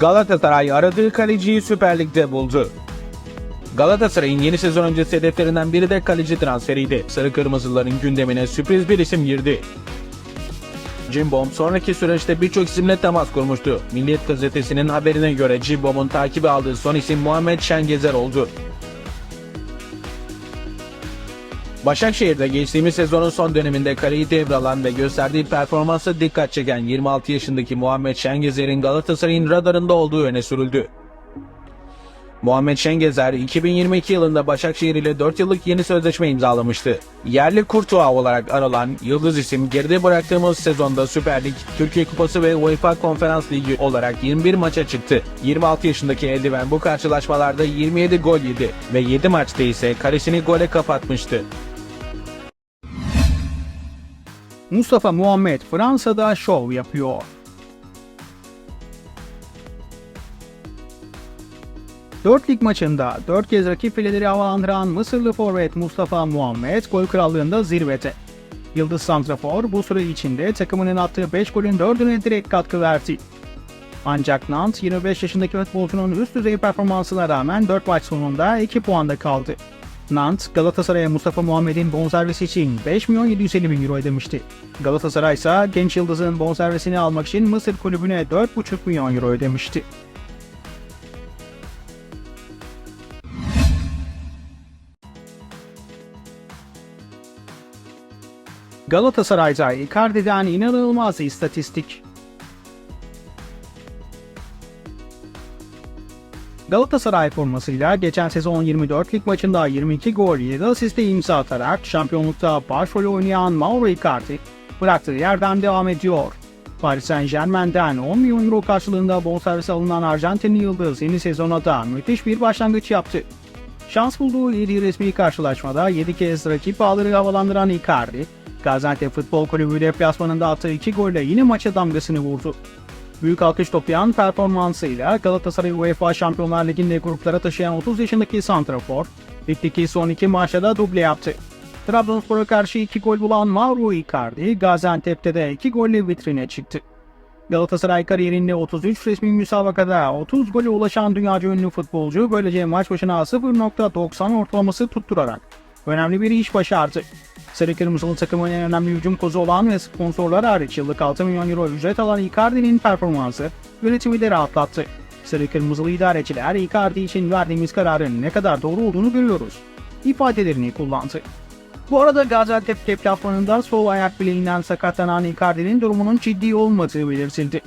Galatasaray aradığı kaleciyi Süper Lig'de buldu. Galatasaray'ın yeni sezon öncesi hedeflerinden biri de kaleci transferiydi. Sarı Kırmızıların gündemine sürpriz bir isim girdi. Cimbom sonraki süreçte birçok isimle temas kurmuştu. Milliyet gazetesinin haberine göre Cimbom'un takibi aldığı son isim Muhammed Şengezer oldu. Başakşehir'de geçtiğimiz sezonun son döneminde kaleyi devralan ve gösterdiği performansa dikkat çeken 26 yaşındaki Muhammed Şengezer'in Galatasaray'ın radarında olduğu öne sürüldü. Muhammed Şengezer 2022 yılında Başakşehir ile 4 yıllık yeni sözleşme imzalamıştı. Yerli Kurtuğa olarak anılan yıldız isim geride bıraktığımız sezonda Süper Lig, Türkiye Kupası ve UEFA Konferans Ligi olarak 21 maça çıktı. 26 yaşındaki eldiven bu karşılaşmalarda 27 gol yedi ve 7 maçta ise kalesini gole kapatmıştı. Mustafa Muhammed Fransa'da şov yapıyor. Dört lig maçında dört kez rakip fileleri havalandıran Mısırlı forvet Mustafa Muhammed gol krallığında zirvede. Yıldız Santrafor bu süre içinde takımının attığı 5 golün 4'üne direkt katkı verdi. Ancak Nantes 25 yaşındaki futbolcunun üst düzey performansına rağmen 4 maç sonunda 2 puanda kaldı. Nantes, Galatasaray'a Mustafa Muhammed'in bonservisi için 5 milyon 750 bin euro ödemişti. Galatasaray ise genç yıldızın bonservisini almak için Mısır kulübüne 4,5 milyon euro ödemişti. Galatasaray'da Icardi'den inanılmaz istatistik. Galatasaray formasıyla geçen sezon 24 lig maçında 22 gol 7 asiste imza atarak şampiyonlukta başrolü oynayan Mauro Icardi bıraktığı yerden devam ediyor. Paris Saint Germain'den 10 milyon euro karşılığında bonservis alınan Arjantinli Yıldız yeni sezona da müthiş bir başlangıç yaptı. Şans bulduğu 7 resmi karşılaşmada 7 kez rakip ağları havalandıran Icardi, Gaziantep Futbol Kulübü deplasmanında attığı 2 golle yine maça damgasını vurdu. Büyük alkış toplayan performansıyla Galatasaray UEFA Şampiyonlar Ligi'nde gruplara taşıyan 30 yaşındaki Santrafor, ligdeki son iki maçta da duble yaptı. Trabzonspor'a karşı 2 gol bulan Mauro Icardi, Gaziantep'te de 2 golle vitrine çıktı. Galatasaray kariyerinde 33 resmi müsabakada 30 gole ulaşan dünyaca ünlü futbolcu böylece maç başına 0.90 ortalaması tutturarak önemli bir iş başardı. Sarı Kırmızılı takımın en önemli hücum kozu olan ve sponsorlar hariç yıllık 6 milyon euro ücret alan Icardi'nin performansı yönetimi de rahatlattı. Sarı Kırmızılı idareciler Icardi için verdiğimiz kararın ne kadar doğru olduğunu görüyoruz. ifadelerini kullandı. Bu arada Gaziantep deplasmanında sol ayak bileğinden sakatlanan Icardi'nin durumunun ciddi olmadığı belirtildi.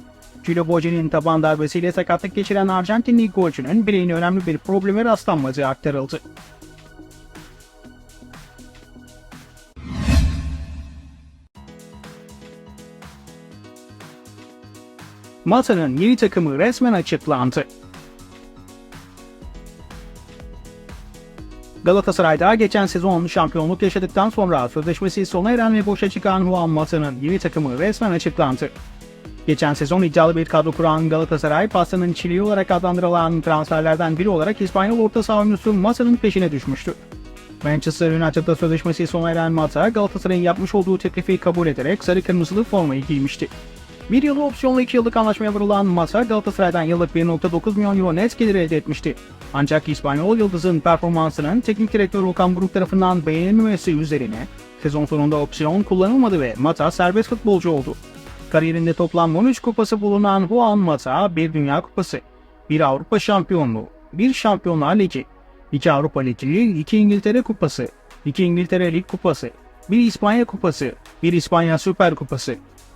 Cilo Bocci'nin taban darbesiyle sakatlık geçiren Arjantinli golcünün bileğine önemli bir probleme rastlanmadığı aktarıldı. Mata'nın yeni takımı resmen açıklandı. Galatasaray'da geçen sezon şampiyonluk yaşadıktan sonra sözleşmesi sona eren ve boşa çıkan Juan Mata'nın yeni takımı resmen açıklandı. Geçen sezon iddialı bir kadro kuran Galatasaray, pastanın çiliği olarak adlandırılan transferlerden biri olarak İspanyol orta saha oyuncusu Mata'nın peşine düşmüştü. Manchester United'da sözleşmesi sona eren Mata, Galatasaray'ın yapmış olduğu teklifi kabul ederek sarı kırmızılı formayı giymişti. Bir yılı opsiyonlu 2 yıllık anlaşmaya varılan Mata Galatasaray'dan yıllık 1.9 milyon euro net gelir elde etmişti. Ancak İspanyol Yıldız'ın performansının teknik direktör Okan Buruk tarafından beğenilmemesi üzerine sezon sonunda opsiyon kullanılmadı ve Mata serbest futbolcu oldu. Kariyerinde toplam 13 kupası bulunan Juan Mata bir Dünya Kupası, bir Avrupa Şampiyonluğu, bir Şampiyonlar Ligi, iki Avrupa Ligi, iki İngiltere Kupası, iki İngiltere Lig Kupası, bir İspanya Kupası, bir İspanya Süper Kupası,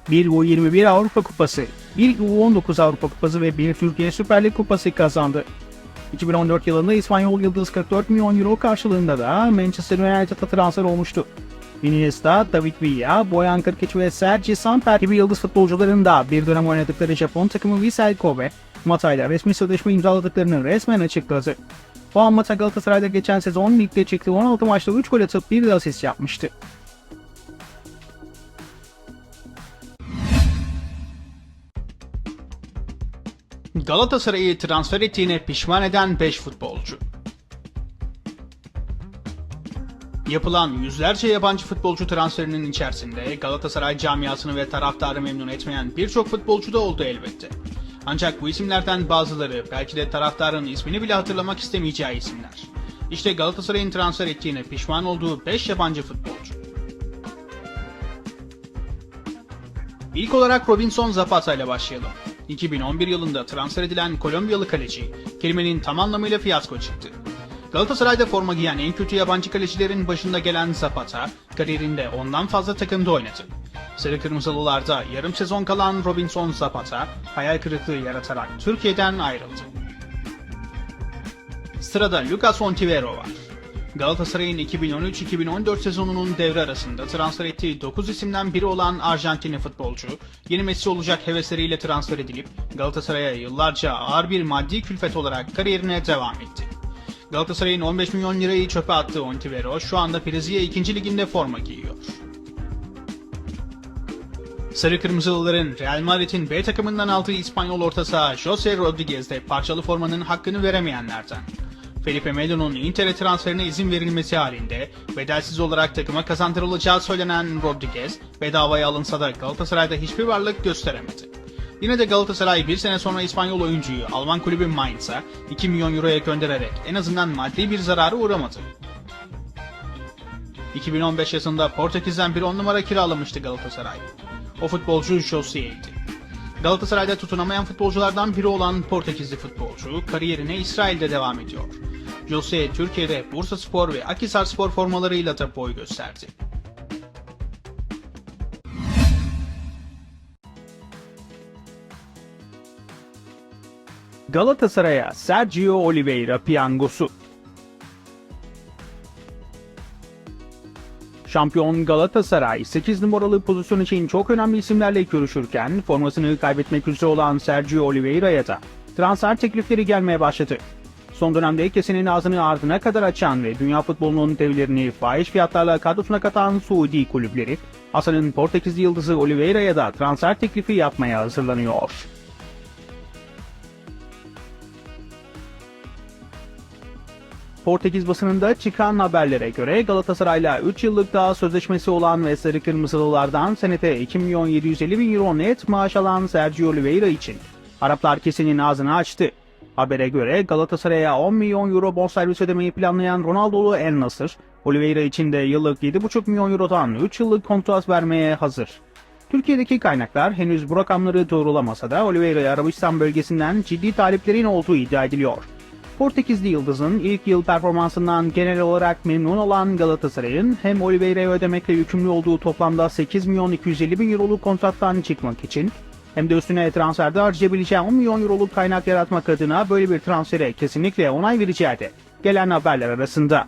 bir U21 Avrupa Kupası, bir U19 Avrupa Kupası ve bir Türkiye Süper Lig Kupası kazandı. 2014 yılında İspanyol Yıldız 44 milyon euro karşılığında da Manchester United'a transfer olmuştu. Iniesta, David Villa, Boyan Kırkıç ve Sergi Samper gibi yıldız futbolcuların da bir dönem oynadıkları Japon takımı Vissel Kobe, Mata ile resmi sözleşme imzaladıklarını resmen açıkladı. Juan Mata Galatasaray'da geçen sezon ligde çıktığı 16 maçta 3 gol atıp bir de asist yapmıştı. Galatasaray'ı transfer ettiğine pişman eden 5 futbolcu. Yapılan yüzlerce yabancı futbolcu transferinin içerisinde Galatasaray camiasını ve taraftarı memnun etmeyen birçok futbolcu da oldu elbette. Ancak bu isimlerden bazıları belki de taraftarın ismini bile hatırlamak istemeyeceği isimler. İşte Galatasaray'ın transfer ettiğine pişman olduğu 5 yabancı futbolcu. İlk olarak Robinson Zapata ile başlayalım. 2011 yılında transfer edilen Kolombiyalı kaleci, kelimenin tam anlamıyla fiyasko çıktı. Galatasaray'da forma giyen en kötü yabancı kalecilerin başında gelen Zapata, kariyerinde ondan fazla takımda oynadı. Sarı Kırmızılılarda yarım sezon kalan Robinson Zapata, hayal kırıklığı yaratarak Türkiye'den ayrıldı. Sırada Lucas Ontivero var. Galatasaray'ın 2013-2014 sezonunun devre arasında transfer ettiği 9 isimden biri olan Arjantinli futbolcu, yeni Messi olacak hevesleriyle transfer edilip Galatasaray'a yıllarca ağır bir maddi külfet olarak kariyerine devam etti. Galatasaray'ın 15 milyon lirayı çöpe attığı Ontivero şu anda Brezilya 2. liginde forma giyiyor. Sarı Kırmızılıların Real Madrid'in B takımından aldığı İspanyol orta saha Jose Rodriguez de parçalı formanın hakkını veremeyenlerden. Felipe Melo'nun Inter'e transferine izin verilmesi halinde bedelsiz olarak takıma kazandırılacağı söylenen Rodriguez bedavaya alınsa da Galatasaray'da hiçbir varlık gösteremedi. Yine de Galatasaray bir sene sonra İspanyol oyuncuyu Alman kulübü Mainz'a 2 milyon euroya göndererek en azından maddi bir zararı uğramadı. 2015 yazında Portekiz'den bir 10 numara kiralamıştı Galatasaray. O futbolcu José'ydi. Galatasaray'da tutunamayan futbolculardan biri olan Portekizli futbolcu kariyerine İsrail'de devam ediyor. Jose Türkiye'de Bursa Spor ve Akhisar Spor formalarıyla da boy gösterdi. Galatasaray'a Sergio Oliveira piyangosu. Şampiyon Galatasaray 8 numaralı pozisyon için çok önemli isimlerle görüşürken formasını kaybetmek üzere olan Sergio Oliveira'ya da transfer teklifleri gelmeye başladı. Son dönemde kesenin ağzını ardına kadar açan ve dünya futbolunun devlerini fahiş fiyatlarla kadrosuna katan Suudi kulüpleri, Hasan'ın Portekizli yıldızı Oliveira'ya da transfer teklifi yapmaya hazırlanıyor. Portekiz basınında çıkan haberlere göre Galatasaray'la 3 yıllık daha sözleşmesi olan ve Sarı Kırmızılılardan senete 2 milyon 750 bin euro net maaş alan Sergio Oliveira için Araplar kesenin ağzını açtı. Habere göre Galatasaray'a 10 milyon euro bonservis ödemeyi planlayan Ronaldo'lu El Nasır, Oliveira için de yıllık 7,5 milyon eurodan 3 yıllık kontrat vermeye hazır. Türkiye'deki kaynaklar henüz bu rakamları doğrulamasa da Oliveira'ya Arabistan bölgesinden ciddi taliplerin olduğu iddia ediliyor. Portekizli Yıldız'ın ilk yıl performansından genel olarak memnun olan Galatasaray'ın hem Oliveira'ya ödemekle yükümlü olduğu toplamda 8 milyon 250 bin euroluk kontrattan çıkmak için hem de üstüne transferde harcayabileceği 10 milyon euroluk kaynak yaratmak adına böyle bir transfere kesinlikle onay vereceği de gelen haberler arasında.